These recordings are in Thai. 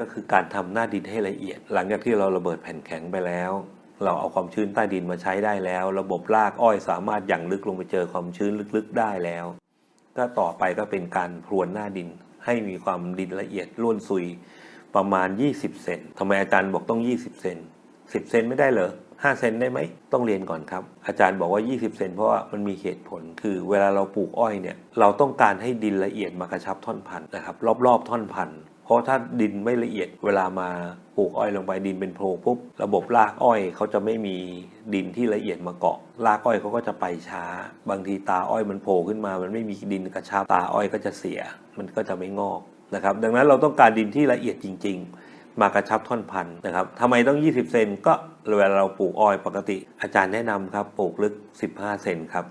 ก็คือการทำหน้าดินให้ละเอียด หลังจากที่เราระเบิดแผ่นแข็งไปแล้ว เราเอาความชื้นใต้ดินมาใช้ได้แล้ว ระบบรากอ้อยสามารถหยั่งลึกลงไปเจอความชื้นลึกๆได้แล้ว ก็ต่อไปก็เป็นการพรวนหน้าดินให้มีความดินละเอียดร่วนซุยประมาณ 20 เซนทำไมอาจารย์บอกต้อง 20 เซน10 เซนไม่ได้เหรอ5เซนได้ไหมต้องเรียนก่อนครับ อาจารย์บอกว่า 20 เซนเพราะว่ามันมีเหตุผลคือเวลาเราปลูกอ้อยเนี่ย เราต้องการให้ดินละเอียดมากระชับท่อนพันธุ์นะครับ รอบๆท่อนพันธุ์ เพราะถ้าดินไม่ละเอียดเวลามาปลูกอ้อยลงไปดินเป็นโพรงปุ๊บระบบรากอ้อยเขาจะไม่มีดินที่ละเอียดมาเกาะรากอ้อยเขาก็จะไปช้า บางทีตาอ้อยมันโผล่ขึ้นมา มันไม่มีดินกระชับตาอ้อยก็จะเสีย มันก็จะไม่งอกนะครับ ดังนั้นเราต้องการดินที่ละเอียดจริง ๆ มากระชับท่อนพันธุ์นะครับทำไมต้อง 20 เซนก็เวลาเราปลูกอ้อยปกติ อาจารย์แนะนำครับปลูกลึก 15 เซนครับ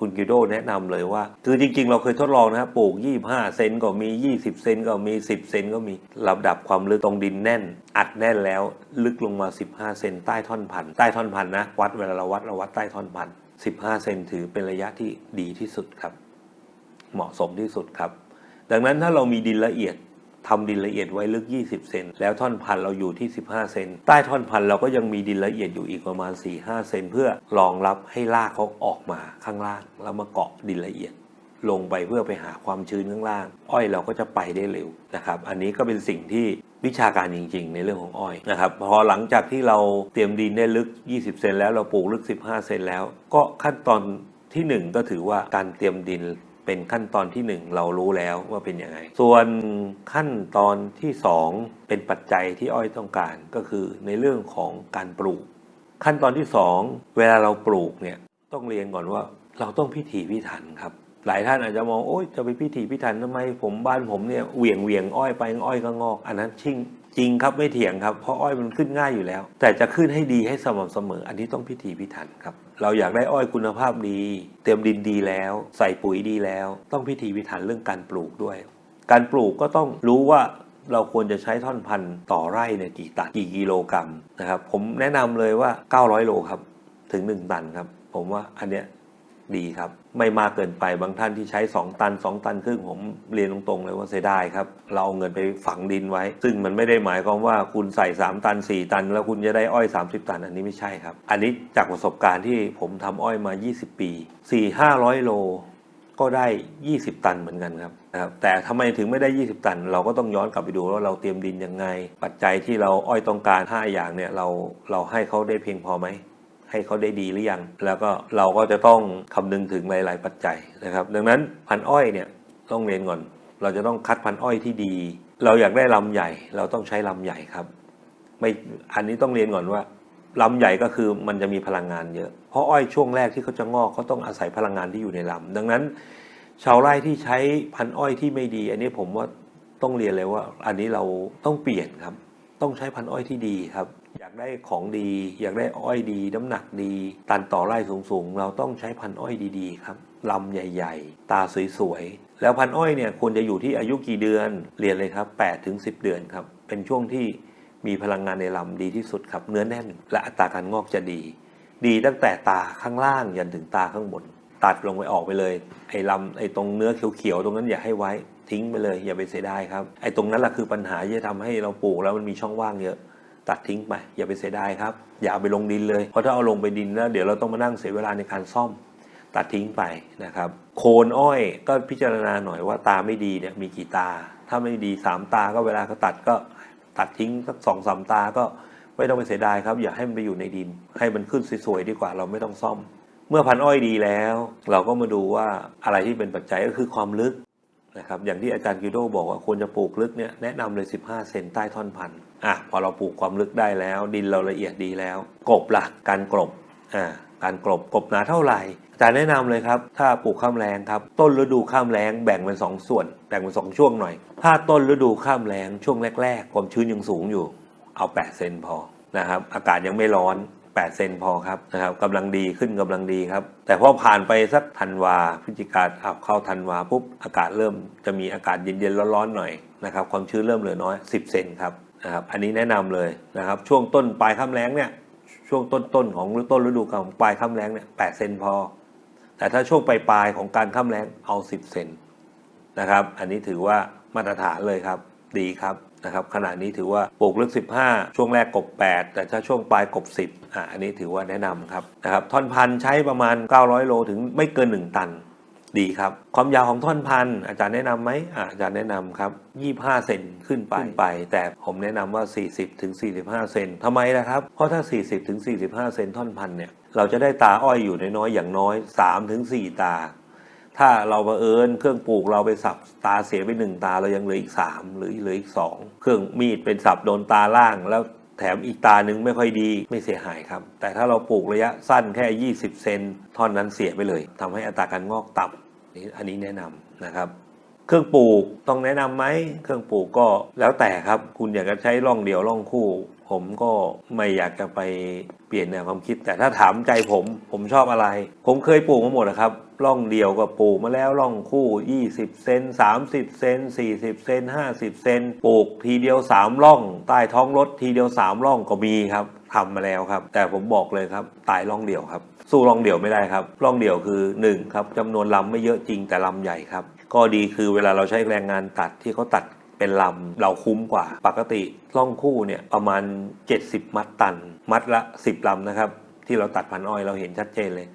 คุณกิโดแนะนำเลยว่า คือจริง ๆ เราเคยทดลองนะครับปลูก 25 เซนก็มี 20 เซนก็มี 10 เซนก็มีระดับความลึกตรงดินแน่น อัดแน่นแล้วลึกลงมา 15 เซนใต้ท่อนพันใต้ท่อนพันนะวัดเวลาเราวัดเราวัดใต้ท่อนพัน15 เซนถือเป็นระยะที่ดีที่สุดครับ เหมาะสมที่สุดครับ ดังนั้นถ้าเรามีดินละเอียด ทำดินละเอียดไว้ลึก 20 เซนแล้วท่อนพันธุ์เราอยู่ที่ 15 เซนใต้ท่อนพันธุ์เราก็ยังมีดินละเอียดอยู่อีกประมาณ 4-5 เซนเพื่อรองรับให้รากเขาออกมาข้างล่าง แล้วมาเกาะดินละเอียดลงไปเพื่อไปหาความชื้นข้างล่าง อ้อยเราก็จะไปได้เร็วนะครับ อันนี้ก็เป็นสิ่งที่วิชาการจริง ๆ ในเรื่องของอ้อยนะครับ พอหลังจากที่เราเตรียมดินได้ลึก 20 เซนแล้วเราปลูกลึก 15 เซนแล้ว ก็ขั้นตอนที่หนึ่งก็ถือว่าการเตรียมดิน เป็นขั้นตอนที่ 1 เรารู้แล้วว่าเป็นยังไง ส่วนขั้นตอนที่ 2 เป็นปัจจัยที่อ้อยต้องการก็คือในเรื่องของการปลูก ขั้นตอนที่ 2 เวลาเราปลูกเนี่ยต้องเรียนก่อนว่าเราต้องพิถีพิถันครับ หลายท่านอาจจะมองโอ๊ยจะไปพิถีพิถันทำไมผมบ้านผมเนี่ยเหวี่ยงเหวี่ยงอ้อยไปอ้อยก็งอก อันนั้นชิ่ง จริงครับไม่เถียงครับเพราะอ้อยมันขึ้นง่ายอยู่แล้ว แต่จะขึ้นให้ดีให้สม่ำเสมอ อันนี้ต้องพิถีพิถันครับ เราอยากได้อ้อยคุณภาพดี เตรียมดินดีแล้ว ใส่ปุ๋ยดีแล้ว ต้องพิถีพิถันเรื่องการปลูกด้วย การปลูกก็ต้องรู้ว่าเราควรจะใช้ท่อนพันธุ์ต่อไร่เนี่ยกี่ตันกี่กิโลกรัมนะครับผมแนะนำเลยว่า 900 โลครับถึง 1 ตันครับ ผมว่าอันเนี้ย ดีครับ ไม่มากเกินไปบางท่านที่ใช้ 2 ตัน 2 ตันครึ่งผมเรียนตรงๆเลยว่าเสียดายครับ เราเอาเงินไปฝังดินไว้ ซึ่งมันไม่ได้หมายความว่าคุณใส่ 3 ตัน 4 ตัน แล้วคุณจะได้อ้อย 30 ตัน อันนี้ไม่ใช่ครับ อันนี้จากประสบการณ์ที่ผมทำอ้อยมา 20 ปี 4-500 โลก็ได้ 20 ตันเหมือนกันครับนะครับ แต่ทำไมถึงไม่ได้ 20 ตัน เราก็ต้องย้อนกลับไปดูว่าเราเตรียมดินยังไง ปัจจัยที่เราอ้อยต้องการ 5 อย่างเนี่ยเราเราให้เขาได้เพียงพอไหม ให้เขาได้ดีหรือยัง แล้วก็เราก็จะต้องคำนึงถึงหลาย ๆ ปัจจัยนะครับ ดังนั้นพันอ้อยเนี่ยต้องเรียนก่อน เราจะต้องคัดพันอ้อยที่ดี เราอยากได้ลำใหญ่ เราต้องใช้ลำใหญ่ครับ ไม่อันนี้ต้องเรียนก่อนว่าลำใหญ่ก็คือมันจะมีพลังงานเยอะ เพราะอ้อยช่วงแรกที่เขาจะงอกเขาต้องอาศัยพลังงานที่อยู่ในลำดังนั้น ชาวไร่ที่ใช้พันอ้อยที่ไม่ดี อันนี้ผมว่าต้องเรียนเลยว่า อันนี้เราต้องเปลี่ยนครับ ต้องใช้พันอ้อยที่ดีครับ อยากได้ของดี อยากได้อ้อยดี น้ำหนักดี ตันต่อไร่สูงๆ เราต้องใช้พันอ้อยดีๆ ครับลำใหญ่ ๆ ตาสวยๆ แล้วพันอ้อยเนี่ยควรจะอยู่ที่อายุกี่เดือนเรียนเลยครับ8ถึง10 เดือนครับ เป็นช่วงที่มีพลังงานในลำดีที่สุดครับ เนื้อแน่น และอัตราการงอกจะดี ดีตั้งแต่ตาข้างล่างยันถึงตาข้างบน ตัดลงไปออกไปเลย ไอ้ลำไอ้ตรงเนื้อเขียวๆตรงนั้นอย่าให้ไว้ทิ้งไปเลย อย่าไปเสียดายครับไอ้ตรงนั้นแหละคือปัญหาที่จะทำให้เราปลูกแล้วมันมีช่องว่างเยอะ ตัดทิ้งไป อย่าไปเสียดายครับ อย่าไปลงดินเลย เพราะถ้าเอาลงไปดินแล้วเดี๋ยวเราต้องมานั่งเสียเวลาในการซ่อม ตัดทิ้งไปนะครับ โคนอ้อยก็พิจารณาหน่อยว่าตาไม่ดีเนี่ยมีกี่ตา ถ้าไม่ดีสามตาก็เวลาเขาตัดก็ตัดทิ้งสักสองสามตาก็ไม่ต้องไปเสียดายครับ อย่าให้มันไปอยู่ในดิน ให้มันขึ้นสวยๆดีกว่าเราไม่ต้องซ่อม เมื่อพันอ้อยดีแล้ว เราก็มาดูว่าอะไรที่เป็นปัจจัยก็คือความลึกนะครับอย่างที่อาจารย์กิโดบอกว่าควรจะปลูกลึกเนี่ยแนะนำเลย 15 เซนใต้ท่อนพันธุ์ อะพอเราปลูกความลึกได้แล้ว ดินเราละเอียดดีแล้ว กบละการกลบอ่าการกลบกบหนาเท่าไหร่อาจารย์แนะนำเลยครับ ถ้าปลูกข้ามแรงครับ ต้นฤดูข้ามแรงแบ่งเป็นสองส่วน แบ่งเป็นสองช่วงหน่อย ถ้าต้นฤดูข้ามแรงช่วงแรกๆ ความชื้นยังสูงอยู่ เอา 8 เซนพอนะครับอากาศยังไม่ร้อน 8 เซนพอครับนะครับกำลังดีขึ้นกำลังดีครับ แต่พอผ่านไปสักธันวาพฤศจิกาเอาเข้าธันวาปุ๊บอากาศเริ่มจะมีอากาศเย็นๆร้อนๆหน่อยนะครับความชื้นเริ่มเหลือน้อย 10 เซนครับ นะครับอันนี้แนะนำเลยนะครับช่วงต้นปลายข้ามแรงเนี่ยช่วงต้นๆของต้นฤดูกาลปลายข้ามแรงเนี่ย8เซนพอ แต่ถ้าช่วงปลายๆของการข้ามแรงเอา10เซนนะครับ อันนี้ถือว่ามาตรฐานเลยครับดีครับนะครับขณะนี้ถือว่าปลูกลึก 15 ช่วงแรกกบ 8 แต่ถ้าช่วงปลายกบ 10อะอันนี้ถือว่าแนะนำครับนะครับท่อนพันธุ์ใช้ประมาณ 900 โลถึงไม่เกิน 1 ตัน ดีครับ ความยาวของท่อนพันธุ์อาจารย์แนะนำไหมอะอาจารย์แนะนำครับ 25 เซนขึ้นไปไป แต่ผมแนะนำว่า 40ถึง45 เซนทำไมล่ะครับ เพราะถ้า 40ถึง45 เซนท่อนพันธุ์เนี่ยเราจะได้ตาอ้อยอยู่น้อยๆอย่างน้อย3ถึง4ตา ถ้าเราบังเอิญเครื่องปลูกเราไปสับตาเสียไปหนึ่งตาเรายังเหลืออีกสามหรือเหลืออีกสองเครื่องมีดเป็นสับโดนตาล่างแล้ว แถมอีกตาหนึ่งไม่ค่อยดีไม่เสียหายครับ แต่ถ้าเราปลูกระยะสั้นแค่ 20 เซนท่อนนั้นเสียไปเลยทำให้อัตราการงอกต่ำนี่อันนี้แนะนำนะครับ เครื่องปลูกต้องแนะนำไหมเครื่องปลูกก็แล้วแต่ครับ คุณอยากจะใช้ร่องเดียวร่องคู่ ผมก็ไม่อยากจะไปเปลี่ยนแนวความคิด แต่ถ้าถามใจผม ผมชอบอะไร ผมเคยปลูกมาหมดนะครับร่องเดียวก็ปลูกมาแล้วร่องคู่ 20 เซน 30 เซน 40 เซน 50 เซนปลูกทีเดียว 3 ร่อง ใต้ท้องรถทีเดียว 3 ร่องก็มีครับทำมาแล้วครับ แต่ผมบอกเลยครับ ตายร่องเดียวครับ สู้ร่องเดียวไม่ได้ครับร่องเดียวคือ 1 ครับจำนวนลำไม่เยอะจริงแต่ลำใหญ่ครับ ก็ดีคือเวลาเราใช้แรงงานตัดที่เขาตัดเป็นลำเราคุ้มกว่า ปกติร่องคู่เนี่ยประมาณ 70 มัดตัน มัดละ 10ลำนะครับ ที่เราตัดพันอ้อยเราเห็นชัดเจนเลย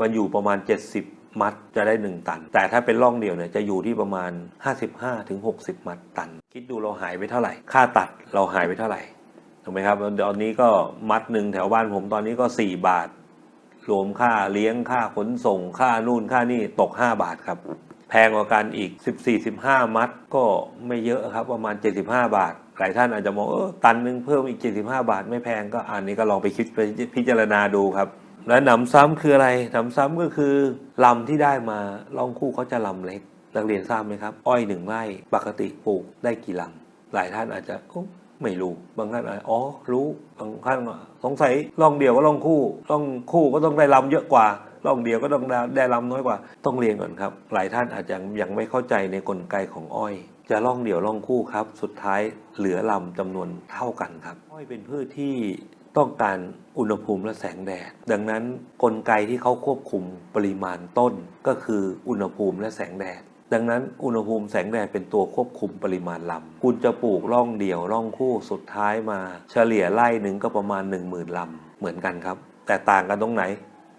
มันอยู่ประมาณ 70 มัดจะได้ 1 ตัน แต่ถ้าเป็นร่องเดี่ยวเนี่ยจะอยู่ที่ประมาณ 55-60 มัดตัน คิดดูเราหายไปเท่าไหร่ ค่าตัดเราหายไปเท่าไหร่ถูกไหมครับตอนนี้ก็มัดหนึ่งแถวบ้านผมตอนนี้ก็ 4 บาท รวมค่าเลี้ยงค่าขนส่งค่านู่นค่านี่ตก 5 บาทครับ พงกว่ากันอีก 14-15 มัดก็ไม่เยอะครับประมาณ 75 บาท หลายท่านอาจจะมองเออตันนึงเพิ่มอีก 75 บาท ไม่แพงก็อันนี้ก็ลองไปคิดไปพิจารณาดูครับ และหนำซ้ำคืออะไรหนำซ้ำก็คือลำที่ได้มาลองคู่เขาจะลำเล็ก นักเรียนทราบไหมครับ อ้อยหนึ่งไร่ปกติปลูกได้กี่ลำหลายท่านอาจจะไม่รู้ บางท่านอาจอ๋อรู้บางท่านสงสัยล่องเดียวก็ล่องคู่ล่องคู่ก็ต้องได้ลำเยอะกว่า ล่องเดียวก็ต้องได้ลำน้อยกว่า ต้องเรียนก่อนครับ หลายท่านอาจจะยังไม่เข้าใจในกลไกของอ้อย จะล่องเดี่ยวล่องคู่ครับ สุดท้ายเหลือลำจำนวนเท่ากันครับ อ้อยเป็นพืชที่ต้องการอุณหภูมิและแสงแดด ดังนั้นกลไกที่เขาควบคุมปริมาณต้นก็คืออุณหภูมิและแสงแดดดังนั้นอุณหภูมิแสงแดดเป็นตัวควบคุมปริมาณลำ คุณจะปลูกร่องเดี่ยวร่องคู่สุดท้ายมา เฉลี่ยไร่หนึ่งก็ประมาณ 1 0,000ลำเหมือนกันครับ แต่ต่างกันตรงไหน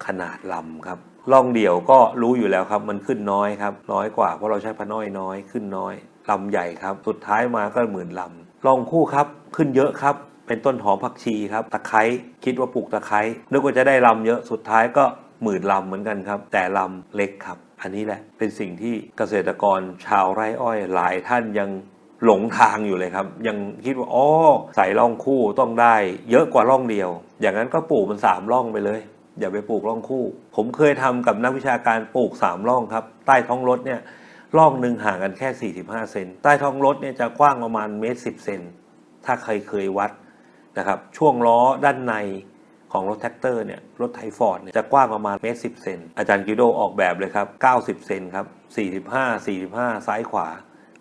ขนาดลำครับร่องเดี่ยวก็รู้อยู่แล้วครับ มันขึ้นน้อยครับ น้อยกว่าเพราะเราใช้พะน้อยน้อยขึ้นน้อยลำใหญ่ครับ สุดท้ายมาก็หมื่นลำร่องคู่ครับขึ้นเยอะครับ เป็นต้นหอมผักชีครับ ตะไคร้คิดว่าปลูกตะไคร้นึกว่าจะได้ลำเยอะสุดท้ายก็หมื่นลำเหมือนกันครับ แต่ลำเล็กครับ อันนี้แหละเป็นสิ่งที่เกษตรกรชาวไร่อ้อยหลายท่านยังหลงทางอยู่เลยครับ ยังคิดว่าอ๋อใส่ร่องคู่ต้องได้ เยอะกว่าร่องเดียว อย่างนั้นก็ปลูกมันสามร่องไปเลย อย่าไปปลูกร่องคู่ ผมเคยทำกับนักวิชาการปลูกสามร่องครับ ใต้ท้องรถเนี่ยร่องหนึ่งห่างกันแค่ 45 เซนใต้ท้องรถเนี่ยจะกว้างประมาณเมตรสิเซนถ้าใครเคยวัดนะครับ ช่วงล้อด้านในของรถแท็กเตอร์เนี่ยรถไทฟอร์ดเนี่ยจะกว้างประมาณเมตรสิเซนอาจารย์กิโดออกแบบเลยครับ90 เซนครับ45 45 ซ้ายขวา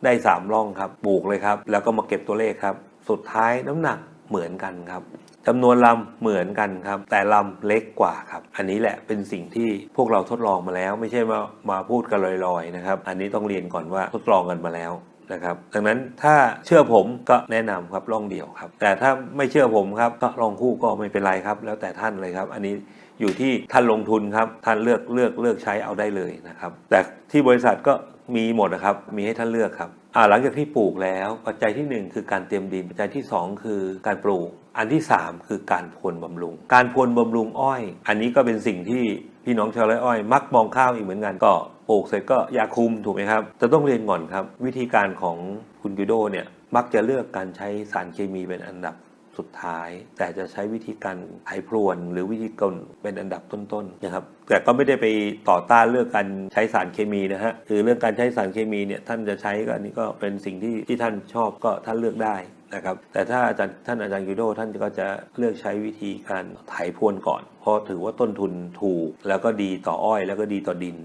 ได้ 3 ร่องครับปลูกเลยครับ แล้วก็มาเก็บตัวเลขครับ สุดท้ายน้ำหนักเหมือนกันครับ จำนวนลำเหมือนกันครับ แต่ลำเล็กกว่าครับ อันนี้แหละเป็นสิ่งที่พวกเราทดลองมาแล้ว ไม่ใช่มามาพูดกันลอยๆนะครับ อันนี้ต้องเรียนก่อนว่าทดลองกันมาแล้วนะครับดังนั้นถ้าเชื่อผมก็แนะนำครับล่องเดี่ยวครับ แต่ถ้าไม่เชื่อผมครับก็ลองคู่ก็ไม่เป็นไรครับ แล้วแต่ท่านเลยครับ อันนี้อยู่ที่ท่านลงทุนครับท่านเลือกเลือกเลือกใช้เอาได้เลยนะครับ แต่ที่บริษัทก็ มีหมดนะครับ มีให้ท่านเลือกครับอ่าหลังจากที่ปลูกแล้วปัจจัยที่หนึ่งคือการเตรียมดิน ปัจจัยที่สองคือการปลูก อันที่สามคือการพรวนบำรุง การพรวนบำรุงอ้อย อันนี้ก็เป็นสิ่งที่พี่น้องชาวไร่อ้อย มักมองข้ามอีกเหมือนกันก็ปลูกเสร็จก็ยาคุมถูกไหมครับจะต้องเรียนก่อนครับ วิธีการของคุณกิโดเนี่ยมักจะเลือกการใช้สารเคมีเป็นอันดับ สุดท้าย แต่จะใช้วิธีการไถพรวน หรือวิธีการเป็นอันดับต้นๆนะครับแต่ก็ไม่ได้ไปต่อต้านเรื่องการใช้สารเคมีนะฮะคือเรื่องการใช้สารเคมีเนี่ยท่านจะใช้ก็อันนี้ก็เป็นสิ่งที่ที่ท่านชอบก็ท่านเลือกได้นะครับแต่ถ้าอาจารย์ท่านอาจารย์กิโดท่านก็จะเลือกใช้วิธีการไถพรวนก่อน เพราะถือว่าต้นทุนถูก แล้วก็ดีต่ออ้อย แล้วก็ดีต่อดิน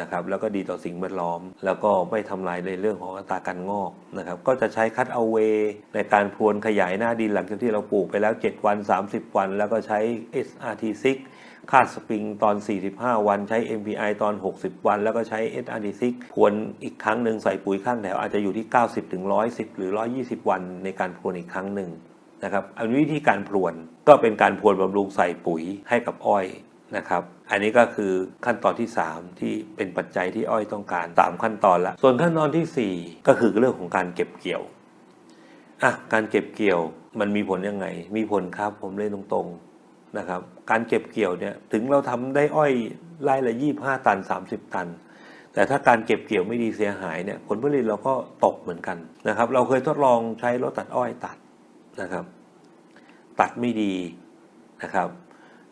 นะครับแล้วก็ดีต่อสิ่งแวดล้อม แล้วก็ไม่ทำลายในเรื่องของอัตราการงอกนะครับก็จะใช้คัดเอาเวในการพรวนขยายหน้าดินหลังจากที่เราปลูกไปแล้ว 7 วัน 30 วัน แล้วก็ใช้ SRT6 คาดสปริงตอน 45 วันใช้ MPI ตอน 60 วัน แล้วก็ใช้ SRD6 พรวนอีกครั้งหนึ่งใส่ปุ๋ยข้างแถวอาจจะอยู่ที่ 90ถึง110 หรือ 120 วันในการพรวนอีกครั้งหนึ่งนะครับอันวิธีการพรวนก็เป็นการพรวนบำรุงใส่ปุ๋ยให้กับอ้อยนะครับ อันนี้ก็คือขั้นตอนที่ 3 ที่เป็นปัจจัยที่อ้อยต้องการ 3 ขั้นตอนละ ส่วนขั้นตอนทีสี่ 4 ก็คือเรื่องของการเก็บเกี่ยวอะการเก็บเกี่ยวมันมีผลยังไง มีผลครับผมเล่นตรงๆนะครับ การเก็บเกี่ยวเนี่ยถึงเราทำได้อ้อยไร่ละยี่ห้าตัน 30 ตัน แต่ถ้าการเก็บเกี่ยวไม่ดีเสียหายเนี่ยผลผลิตเราก็ตกเหมือนกันนะครับ เราเคยทดลองใช้รถตัดอ้อยตัดนะครับ ตัดไม่ดีนะครับ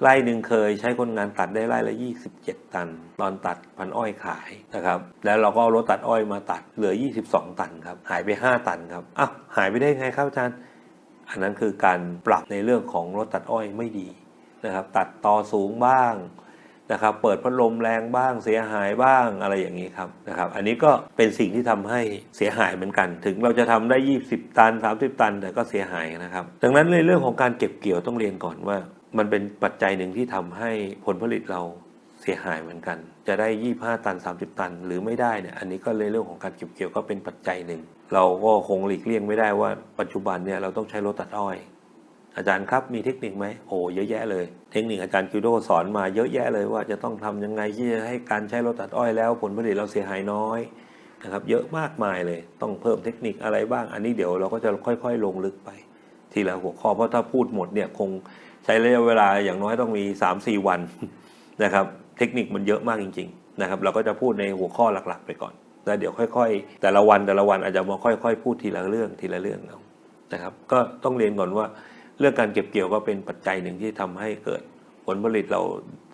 ไร่หนึ่งเคยใช้คนงานตัดได้ไร่ละ 27 ตัน ตอนตัดพันอ้อยขายนะครับ แล้วเราก็เอารถตัดอ้อยมาตัดเหลือ 22 ตันครับ หายไป 5 ตันครับอ้าวหายไปได้ไงครับอาจารย์ อันนั้นคือการปรับในเรื่องของรถตัดอ้อยไม่ดีนะครับ ตัดต่อสูงบ้างนะครับ เปิดพัดลมแรงบ้างเสียหายบ้างอะไรอย่างนี้ครับนะครับ อันนี้ก็เป็นสิ่งที่ทำให้เสียหายเหมือนกัน ถึงเราจะทำได้ 20 ตัน 30 ตันแต่ก็เสียหายนะครับ ดังนั้นในเรื่องของการเก็บเกี่ยวต้องเรียนก่อนว่ามันเป็นปัจจัยหนึ่งที่ทำให้ผลผลิตเราเสียหายเหมือนกัน จะได้ 25 ตัน 30 ตัน หรือไม่ได้เนี่ย อันนี้ก็ในเรื่องของการเก็บเกี่ยวก็เป็นปัจจัยหนึ่ง เราก็คงหลีกเลี่ยงไม่ได้ว่าปัจจุบันเนี่ยเราต้องใช้รถตัดอ้อย อาจารย์ครับมีเทคนิคไหมโอ้เยอะแยะเลย เทคนิคอาจารย์คิวโดสอนมาเยอะแยะเลยว่าจะต้องทำยังไงที่จะให้การใช้รถตัดอ้อยแล้ว ผลผลิตเราเสียหายน้อยนะครับ เยอะมากมายเลย ต้องเพิ่มเทคนิคอะไรบ้าง อันนี้เดี๋ยวเราก็จะค่อย ๆ ลงลึกไป ทีละหัวข้อเพราะถ้าพูดหมดเนี่ยคง ใช้ระยะเวลาอย่างน้อยต้องมี 3-4 วันนะครับเทคนิคมันเยอะมากจริงๆนะครับเราก็จะพูดในหัวข้อหลักๆ ไปก่อนแล้วเดี๋ยวค่อย ๆ แต่ละวันแต่ละวันอาจจะมาค่อย ๆ พูดทีละเรื่องทีละเรื่องเอานะครับก็ต้องเรียนก่อนว่าเรื่องการเก็บเกี่ยวก็เป็นปัจจัยหนึ่งที่ทำให้เกิดผลผลิตเรา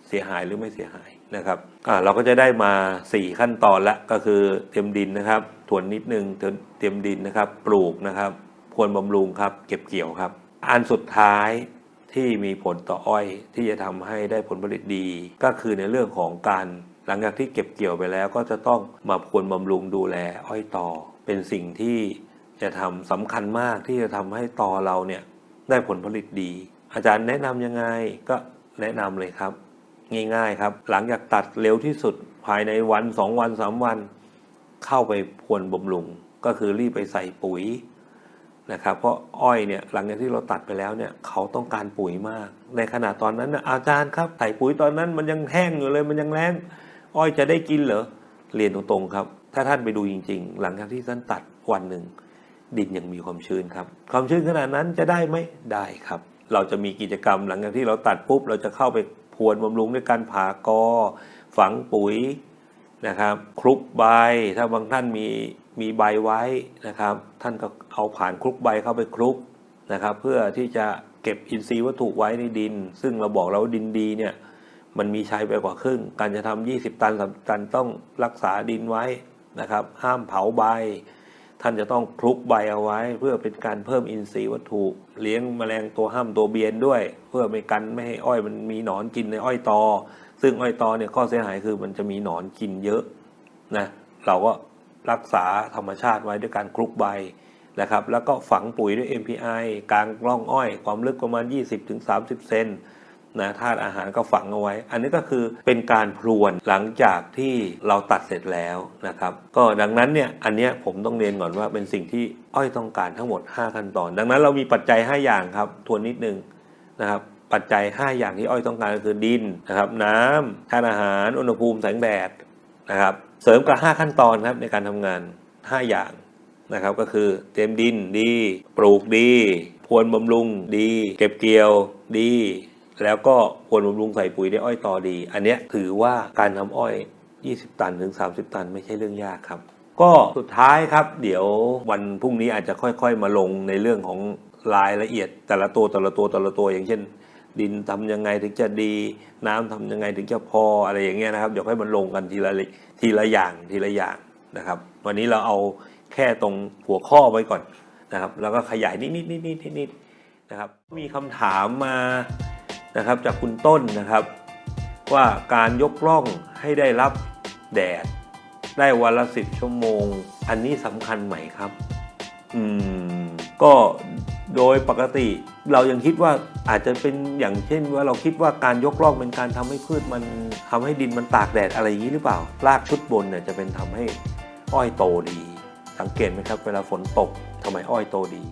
เสียหายหรือไม่เสียหายนะครับอ่าเราก็จะได้มา 4 ขั้นตอนละก็คือเตรียมดินนะครับทวนนิดนึงเตรียมเตรียมดินนะครับ ปลูกนะครับพรวนบำรุงครับ เก็บเกี่ยวครับ อันสุดท้าย ที่มีผลต่ออ้อยที่จะทำให้ได้ผลผลิตดี ก็คือในเรื่องของการหลังจากที่เก็บเกี่ยวไปแล้ว ก็จะต้องมาพรวนบำรุงดูแลอ้อยต่อ เป็นสิ่งที่จะทำสำคัญมากที่จะทำให้ต่อเราเนี่ยได้ผลผลิตดี อาจารย์แนะนำยังไงก็แนะนำเลยครับ ง่ายๆครับ หลังจากตัดเร็วที่สุดภายในวันสองวันสามวัน เข้าไปพรวนบำรุง ก็คือรีบไปใส่ปุ๋ย นะครับเพราะอ้อยเนี่ยหลังจากที่เราตัดไปแล้วเนี่ยเขาต้องการปุ๋ยมาก ในขณะตอนนั้นนะอาจารย์ครับใส่ปุ๋ยตอนนั้นมันยังแห้งอยู่เลยมันยังแรงอ้อยจะได้กินเหรอเรียนตรงๆครับ ถ้าท่านไปดูจริง ๆ หลังจากที่ท่านตัดวันหนึ่งดินยังมีความชื้นครับ ความชื้นขนาดนั้นจะได้ไหมได้ครับ เราจะมีกิจกรรมหลังจากที่เราตัดปุ๊บเราจะเข้าไปพรวนบำรุงด้วยการผากอ ฝังปุ๋ยนะครับคลุกใบถ้าบางท่านมี มีใบไว้นะครับ ท่านก็เอาผ่านคลุกใบเข้าไปคลุกนะครับ เพื่อที่จะเก็บอินทรีย์วัตถุไว้ในดิน ซึ่งเราบอกแล้วว่าดินดีเนี่ยมันมีใช้ไปกว่าครึ่ง การจะทำ20 ตัน30ตันต้องรักษาดินไว้นะครับ ห้ามเผาใบ ท่านจะต้องคลุกใบเอาไว้ เพื่อเป็นการเพิ่มอินทรีย์วัตถุ เลี้ยงแมลงตัวห้ามตัวเบียนด้วย เพื่อไม่กันไม่ให้อ้อยมันมีหนอนกินในอ้อยตอ ซึ่งอ้อยตอเนี่ยข้อเสียหายคือมันจะมีหนอนกินเยอะนะเราก็ รักษาธรรมชาติไว้ด้วยการคลุกใบนะครับ แล้วก็ฝังปุ๋ยด้วย MPI กลางร่องอ้อย ความลึกประมาณ 20-30 เซนนะธาตุอาหารก็ฝังเอาไว้ อันนี้ก็คือเป็นการพรวนหลังจากที่เราตัดเสร็จแล้วนะครับ ก็ดังนั้นเนี่ยอันเนี้ยผมต้องเรียนก่อนว่าเป็นสิ่งที่อ้อยต้องการทั้งหมด 5 ขั้นตอน ดังนั้นเรามีปัจจัย 5 อย่างครับทวนนิดนึงนะครับปัจจัย 5 อย่างที่อ้อยต้องการก็คือดินนะครับ น้ำธาตุอาหารอุณหภูมิแสงแดดนะครับ เสริมกับ 5 ขั้นตอนครับในการทำงาน 5 อย่างนะครับก็คือเตรียมดินดี ปลูกดีพรวนบำรุงดี เก็บเกี่ยวดี แล้วก็พรวนบำรุงใส่ปุ๋ยได้อ้อยต่อดี อันเนี้ยถือว่าการทำอ้อย 20 ตันถึง 30 ตัน ไม่ใช่เรื่องยากครับ ก็สุดท้ายครับ เดี๋ยววันพรุ่งนี้อาจจะค่อยๆ มาลงในเรื่องของรายละเอียดแต่ละตัวแต่ละตัวแต่ละตัวอย่างเช่น ดินทำยังไงถึงจะดี น้ำทำยังไงถึงจะพออะไรอย่างเงี้ยนะครับเดี๋ยวค่อยมาลงกันทีละทีละอย่างทีละอย่างนะครับ วันนี้เราเอาแค่ตรงหัวข้อไว้ก่อนนะครับ แล้วก็ขยายนิดๆนิดๆนิดนะครับ มีคำถามมานะครับจากคุณต้นนะครับ ว่าการยกล่องให้ได้รับแดด ได้วันละสิบชั่วโมง อันนี้สำคัญไหมครับ อืมก็ โดยปกติเรายังคิดว่าอาจจะเป็นอย่างเช่นว่าเราคิดว่าการยกรอกเป็นการทำให้พืชมันทำให้ดินมันตากแดดอะไรอย่างนี้หรือเปล่า รากชุดบนเนี่ยจะเป็นทำให้อ้อยโตดี สังเกตไหมครับ เวลาฝนตกทำไมอ้อยโตดี